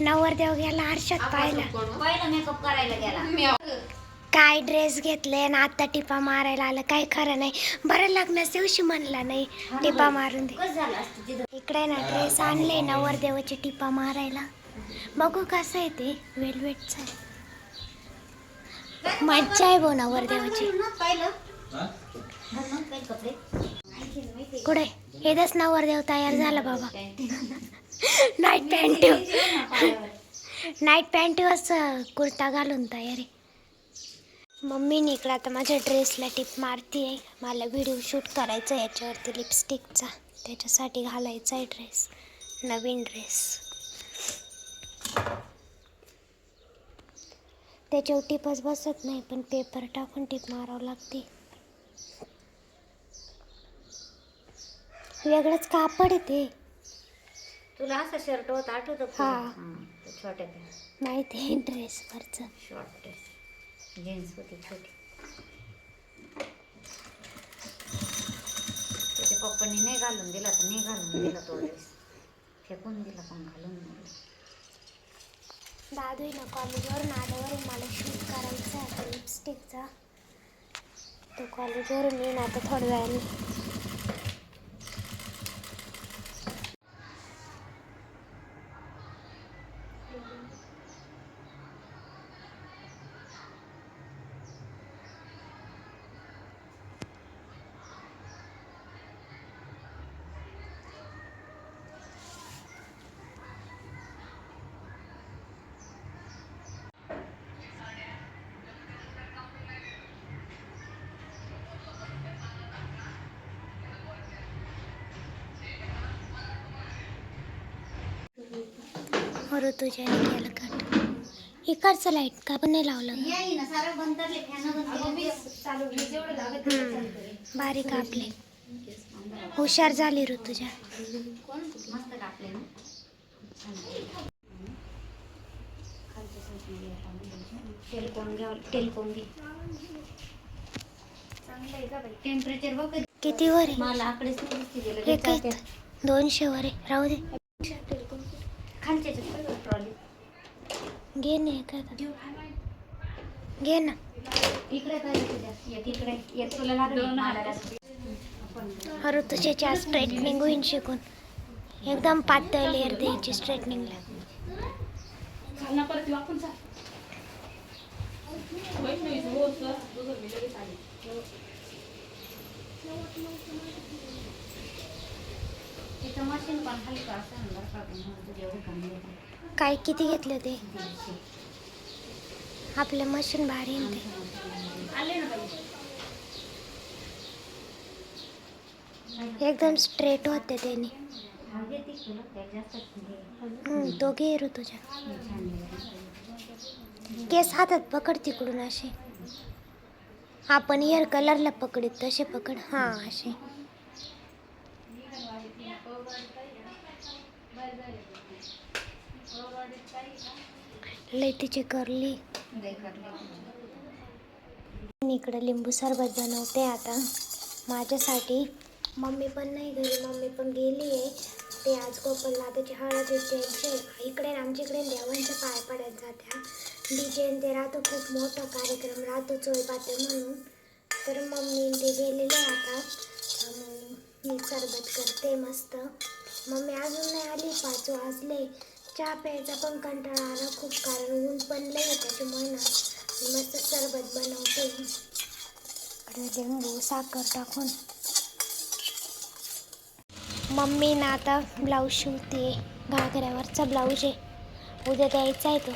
नवरदेव गेला आरशात पाहिला. पहिला मेकअप करायला गेला. काय ड्रेस घेतले आणि आता टिपा मारायला आलं? काय खरं नाही. बरं लग्नाच्या दिवशी म्हणला नाही टिपा मारून दे. कसं झालं असतं तिथं? इकडे ना ड्रेस आणले नवरदेवाची टिपा मारायला. बघू कसं आहे ते. वेलवेटचं मज्जा आहे भाऊ नवरदेवाची. पाहिलं. काही कपडे आणखीन माहिती कुठे? हेच नवरदेव तयार झाला बाबा. नाईट पॅन्ट नाईट पॅन्टवरच कुर्ता घालून तयारी आहे. मम्मीने इकडं आता माझ्या ड्रेसला टिप मारती आहे मला व्हिडिओ शूट करायचा आहे याच्यावरती लिपस्टिकचा त्याच्यासाठी घालायचा आहे ड्रेस नवीन ड्रेस त्याच्यावर टिपच बसत नाही पण पेपर टाकून टिप मारावं लागते. वेगळंच कापड आहे ते. तुला असा शर्ट होता आठवतो का? हा. तो छोट्या माहिती आहे ड्रेसवरचं शॉर्ट ड्रेस जीन्स होती छोटी. त्याच्या पप्पांनी नाही घालून दिला तर नाही घालून दिला तो ड्रेस फेकून दिला पण घालून नाही दिला. दादू ना कॉलेजवरून आल्यावर मला शूट करायचा आहे लिपस्टिकचा तो कॉलेजवरून येईन आता थोड्या वेळाने. ऋतुजाने केलं कट इकडचं लाइट का पण नाही लावलं ग? येई ना सारं बंद करले फॅन बंद केले. बारीक आपले हुशार झाली ऋतुजा. किती वर आहे. हे. दोनशे वर आहे. राहू दे. खालच्या लागली मला लागली. आपण ऋतुजाची आज स्ट्रेटनिंग होईन शिकून. एकदम पातळ लेअर द्यायची स्ट्रेटनिंगला तिथं मशीन पण हलकं असं ना बरं का? काय किती घेतलं ते? आपलं मशीन भारी ते. एकदम स्ट्रेट होते त्याने. दोघे घेते तुला तो केस हातात पकड तिकडून असे. आपण हेअर कलरला पकडीत तसे पकड. हां असे. लय तिचे करली. इकडे मी इकडं लिंबू सरबत बनवते आता. माझ्यासाठी. मम्मी पण नाही घरी मम्मी पण गेली आहे. ते आज गोपालला त्याची हळद द्यायचे इकडे आमच्याकडे आमच्या इकडे देवांच्या पाय पडत जात्या. डीजे ते राहतो खूप मोठा कार्यक्रम राहतो चोयपाते म्हणून. तर मम्मी ते गेलेले आता. मी सरबत करते मस्त. मम्मी अजून नाही आली पाच वाजले. चहा प्यायचा पण कंटाळा आला खूप कारण. ऊन पण लय आहे त्याच्यामुळे ना मस्त सरबत बनवते. इकडे लिंबू साखर टाकून. मम्मी ना आता ब्लाऊज शिवते. घागऱ्यावरचा ब्लाऊज आहे. उद्या द्यायचा आहे तो.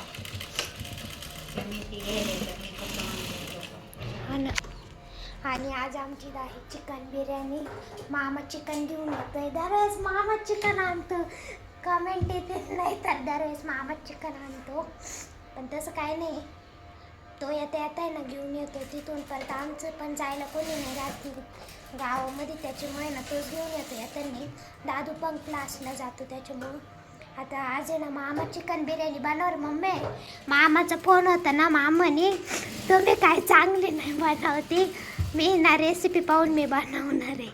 हा ना. आणि आज आमची आहे चिकन बिर्याणी. मामा चिकन घेऊन येतोय. दरवेळेस मामा चिकन आणतं. कमेंट येते नाही तर दरवेळेस मामा चिकन आणतो. पण तसं काय नाही. तो येता येता आहे ना घेऊन येतो. तिथून परत आमचं पण जायला कोणी नाही राहत गावामध्ये त्याच्यामुळे ना तोच घेऊन येतो. येताना दादू पण क्लासला जातो त्याच्यामुळं. आता आज आहे ना मामा चिकन बिर्याणी बनवर मम्मी. मामाचा फोन होता ना मामाने. तुम्ही काय चांगली नाही बनवते. मी ना रेसिपी पाहून मी बनवणार आहे.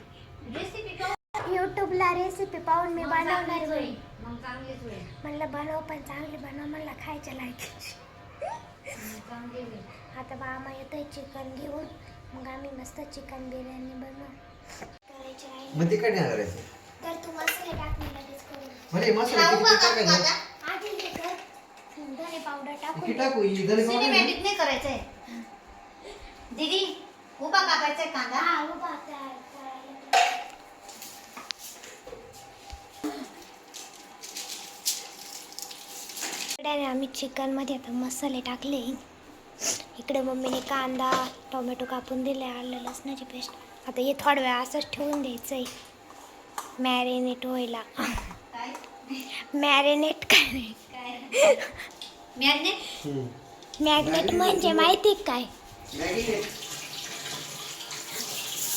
यूट्यूबला रेसिपी पाहून मी बनवणार आहे. म्हणलं बनव पण चांगली बनव म्हणलं खायच्या लायकीची. आता मामा येतोय चिकन घेऊन मग आम्ही मस्त चिकन बिर्याणी बनवू. करायची आहे मग ते काय नाही करायचं? तर तू मसाले टाक मी लगेच करून. म्हणजे मसाला किती टाकायचं? आधी हे कर. धने पावडर टाकून किती टाकू? ही धने पावडर ना? सिनेमॅटिक नाही करायचंय. दीदी उभा कापायचाय कांदा. हा उभा तयार करायला इकडे आम्ही चिकनमध्ये आता मसाले टाकले. इकडे मम्मीने कांदा टोमॅटो कापून दिले आलं लसणाची पेस्ट. आता हे थोडा वेळ असंच ठेवून द्यायचं आहे मॅरिनेट व्हायला. मॅरिनेट काय मॅग्नेट म्हणजे माहिती आहे काय? मॅगी आहे.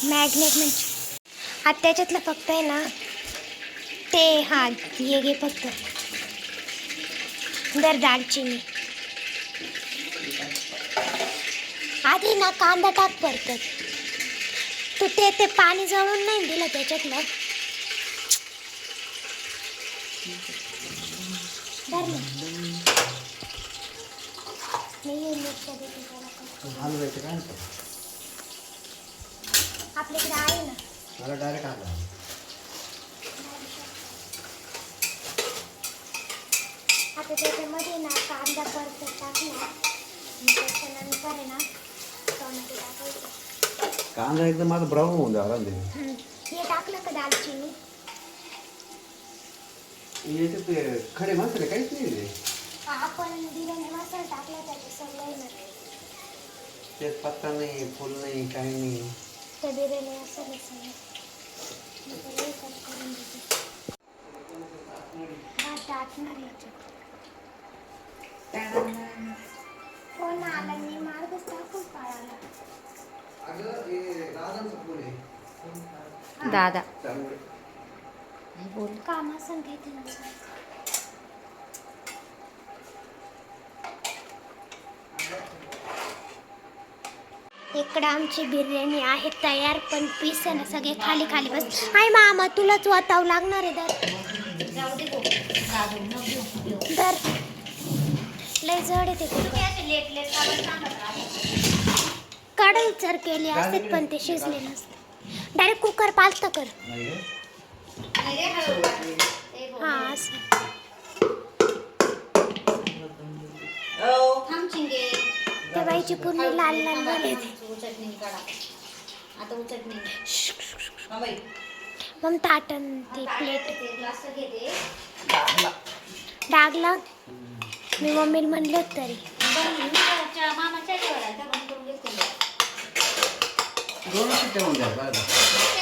मॅग्नेट म्हणजे आता त्याच्यातलं फक्त आहे ना ते हा हे घे फक्त. दर दालचिनी. आधी ना कांदा टाक परत तू ते ते पाणी जळून नाही दिलं त्याच्यातलं. आपल्याकडे आहे ना. मला डायरेक्ट हलवा. आता त्याच्यामध्ये ना कांदा परत टाकला त्याच्यानंतर आहे ना टोमॅटो टाकायचं. कांदा एकदम माझा ब्राऊन होऊन जावा हम्म. हे टाकलं का दालचिनी? याच्यात ते खडे मसाले काहीच नाही आपण बिर्याणी मसाला टाकला त्याचं सगळं त्यात पत्ता नाही फुल नाही काही नाही. त्या बिर्याणी मसाले सगळं. मी त्याला हे cut करून देते. हा टाकणार याच्यात हो ना आला मी मार्गच टाकून पाळाला अगं हे राजांचं फुल आहे दादा. बोल काम. इकडं आमची बिर्याणी आहे तयार पण पीस आहे ना सगळे खाली खाली बस. आई मामा तुलाच वातावं लागणार आहे दर जाऊ दे गो. दादू लय जड आहे ते तुम्ही असे लेट लेट काढून जर केली असते पण ते शिजले नसते. डायरेक्ट कुकर पालतं कर. हा चिंगे त्या बाईची पूर्ण लाल लाल झाले. हा मग ताटन ती प्लेट ते ग्लास घेते डागला मी मम्मीला म्हणलं तरी. मामाच्या दोन शिट्ट्या होऊन द्या बरं.